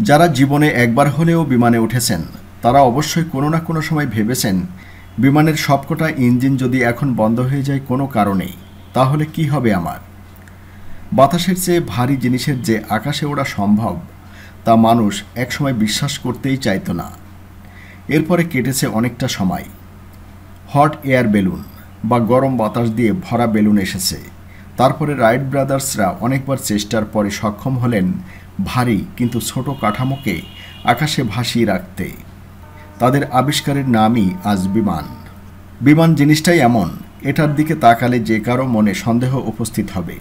যারা জীবনে একবার হলেও বিমানে উঠেছেন, তারা অবশ্যই কোনো না কোনো সময় ভেবেছেন, বিমানের সবকটা ইঞ্জিন যদি এখন বন্ধ হয়ে যায় কোনো কারণেই, তাহলে কি হবে আমার? বাতাসের চেয়ে ভারী জিনিসের যে আকাশে ওড়া সম্ভব, তা মানুষ একসময় বিশ্বাস করতেই চাইতো না। এরপরে কেটেছে অনেকটা সময়। হট এয়ার বেলুন বা গরম বাতাস দিয়ে ভরা বেলুন এসেছে। তারপরে রাইট ব্রাদার্সরা অনেকবার চেষ্টার পরে সক্ষম হলেন ভারী কিন্তু ছোট কাঠামোকে আকাশে ভাসিয়ে রাখতে। তাদের আবিষ্কারের নামই আজ বিমান। বিমান জিনিসটাই এমন, এটার দিকে তাকালে যে কারও মনে সন্দেহ উপস্থিত হবে।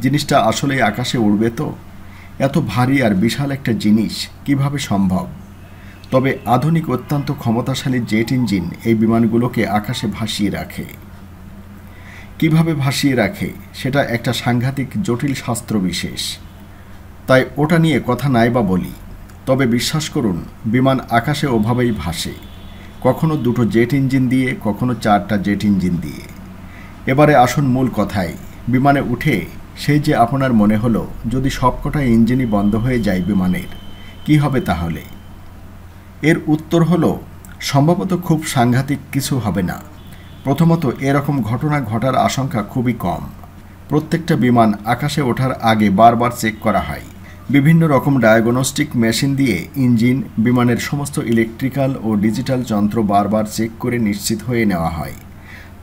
জিনিসটা আসলে আকাশে উড়বে তো? এত ভারী আর বিশাল একটা জিনিস কীভাবে সম্ভব? তবে আধুনিক অত্যন্ত ক্ষমতাশালী জেট ইঞ্জিন এই বিমানগুলোকে আকাশে ভাসিয়ে রাখে। কীভাবে ভাসিয়ে রাখে, সেটা একটা সাংঘাতিক জটিল শাস্ত্র বিশেষ। তাই ওটা নিয়ে কথা নাই বা বলি। তবে বিশ্বাস করুন, বিমান আকাশে ওভাবেই ভাসে। কখনো দুটো জেট ইঞ্জিন দিয়ে, কখনো চারটা জেট ইঞ্জিন দিয়ে। এবারে আসুন মূল কথায়, বিমানে উঠে সেই যে আপনার মনে হলো, যদি সবকটা ইঞ্জিনই বন্ধ হয়ে যায় বিমানের, কি হবে তাহলে? এর উত্তর হলো, সম্ভবত খুব সাংঘাতিক কিছু হবে না। প্রথমত, এরকম ঘটনা ঘটার আশঙ্কা খুবই কম। প্রত্যেকটা বিমান আকাশে ওঠার আগে বারবার চেক করা হয়। বিভিন্ন রকম ডায়াগনস্টিক মেশিন দিয়ে ইঞ্জিন, বিমানের সমস্ত ইলেকট্রিক্যাল ও ডিজিটাল যন্ত্র বারবার চেক করে নিশ্চিত হয়ে নেওয়া হয়।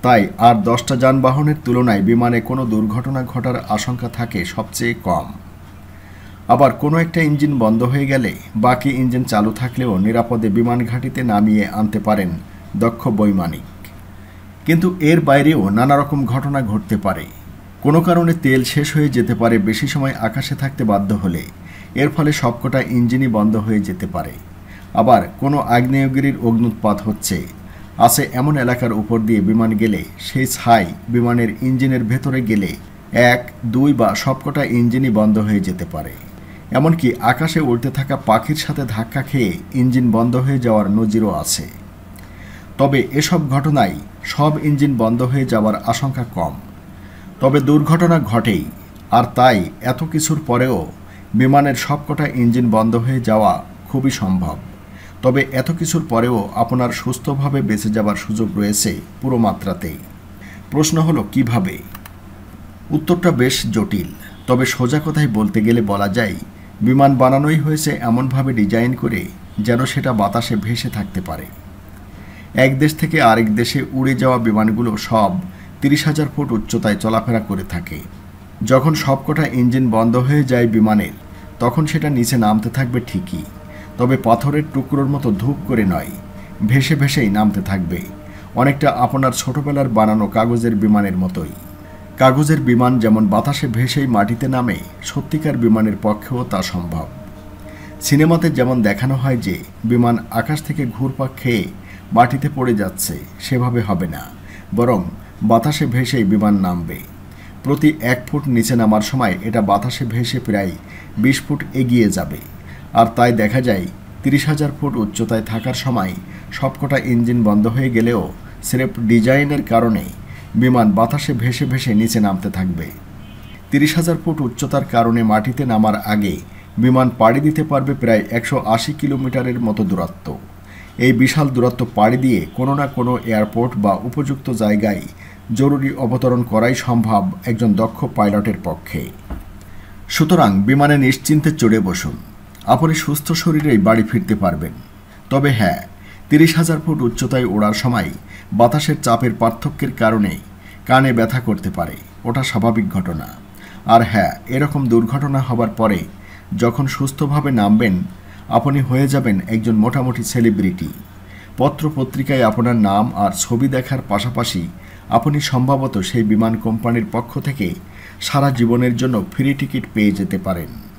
তাই আর দশটা যানবাহনের তুলনায় বিমানে কোনো দুর্ঘটনা ঘটার আশঙ্কা থাকে সবচেয়ে কম। আবার কোনো একটা ইঞ্জিন বন্ধ হয়ে গেলে বাকি ইঞ্জিন চালু থাকলেও নিরাপদে বিমান ঘাঁটিতে নামিয়ে আনতে পারেন দক্ষ বৈমানিক। কিন্তু এর বাইরেও নানা রকম ঘটনা ঘটতে পারে। কোনো কারণে তেল শেষ হয়ে যেতে পারে, বেশি সময় আকাশে থাকতে বাধ্য হলে। এর ফলে সবকটা ইঞ্জিনই বন্ধ হয়ে যেতে পারে। আবার কোনো আগ্নেয়গিরির অগ্নুৎপাত হচ্ছে। আছে এমন এলাকার উপর দিয়ে বিমান গেলে, সেই ছাই বিমানের ইঞ্জিনের ভেতরে গেলে এক, দুই বা সবকটা ইঞ্জিনই বন্ধ হয়ে যেতে পারে। এমনকি আকাশে উড়তে থাকা পাখির সাথে ধাক্কা খেয়ে ইঞ্জিন বন্ধ হয়ে যাওয়ার নজিরও আছে। তবে এসব ঘটনায় সব ইঞ্জিন বন্ধ হয়ে যাওয়ার আশঙ্কা কম। তবে দুর্ঘটনা ঘটেই, আর তাই এত কিছুর পরেও বিমানের সবকটা ইঞ্জিন বন্ধ হয়ে যাওয়া খুবই সম্ভব। তবে এত কিছুর পরেও আপনার সুস্থভাবে বেঁচে যাবার সুযোগ রয়েছে পুরো মাত্রাতেই। প্রশ্ন হলো, কীভাবে? উত্তরটা বেশ জটিল। তবে সোজা কথায় বলতে গেলে বলা যায়, বিমান বানানোই হয়েছে এমনভাবে ডিজাইন করে যেন সেটা বাতাসে ভেসে থাকতে পারে। এক দেশ থেকে আরেক দেশে উড়ে যাওয়া বিমানগুলো সব তিরিশ হাজার ফুট উচ্চতায় চলাফেরা করে থাকে। যখন সবকটা ইঞ্জিন বন্ধ হয়ে যায় বিমানের তখন সেটা নিচে নামতে থাকবে ঠিকই, তবে পাথরের টুকরোর মতো ধূপ করে নয়, ভেসে ভেসেই নামতে থাকবে, অনেকটা আপনার ছোটবেলার বানানো কাগজের বিমানের মতোই। কাগজের বিমান যেমন বাতাসে ভেসেই মাটিতে নামে, সত্যিকার বিমানের পক্ষেও তা সম্ভব। সিনেমাতে যেমন দেখানো হয় যে, বিমান আকাশ থেকে ঘুরপাক খেয়ে মাটিতে পড়ে যাচ্ছে, সেভাবে হবে না, বরং বাতাসে ভেসেই বিমান নামবে। প্রতি এক ফুট নিচে নামার সময় এটা বাতাসে ভেসে প্রায় বিশ ফুট এগিয়ে যাবে। আর তাই দেখা যায়, তিরিশ হাজার ফুট উচ্চতায় থাকার সময় সবকটা ইঞ্জিন বন্ধ হয়ে গেলেও স্রেফ ডিজাইনের কারণে বিমান বাতাসে ভেসে ভেসে নিচে নামতে থাকবে। তিরিশ হাজার ফুট উচ্চতার কারণে মাটিতে নামার আগে বিমান পাড়ি দিতে পারবে প্রায় একশো আশি কিলোমিটারের মতো দূরত্ব। এই বিশাল দূরত্ব পাড়ি দিয়ে কোনো না কোনো এয়ারপোর্ট বা উপযুক্ত জায়গায় জরুরি অবতরণ করাই সম্ভব একজন দক্ষ পাইলটের পক্ষে। সুতরাং বিমানে নিশ্চিন্তে চড়ে বসুন। আপনি সুস্থ শরীরেই বাড়ি ফিরতে পারবেন। তবে হ্যাঁ তিরিশ হাজার ফুট উচ্চতায় ওড়ার সময় বাতাসের চাপের পার্থক্যের কারণে কানে ব্যথা করতে পারে। ওটা স্বাভাবিক ঘটনা। আর হ্যাঁ এরকম দুর্ঘটনা হবার পরে যখন সুস্থভাবে নামবেন, আপনি হয়ে যাবেন একজন মোটামুটি সেলিব্রিটি। পত্র পত্রিকায় আপনার নাম আর ছবি দেখার পাশাপাশি আপনি সম্ভবত সেই বিমান কোম্পানির পক্ষ থেকে সারা জীবনের জন্য ফ্রি টিকিট পেয়ে যেতে পারেন।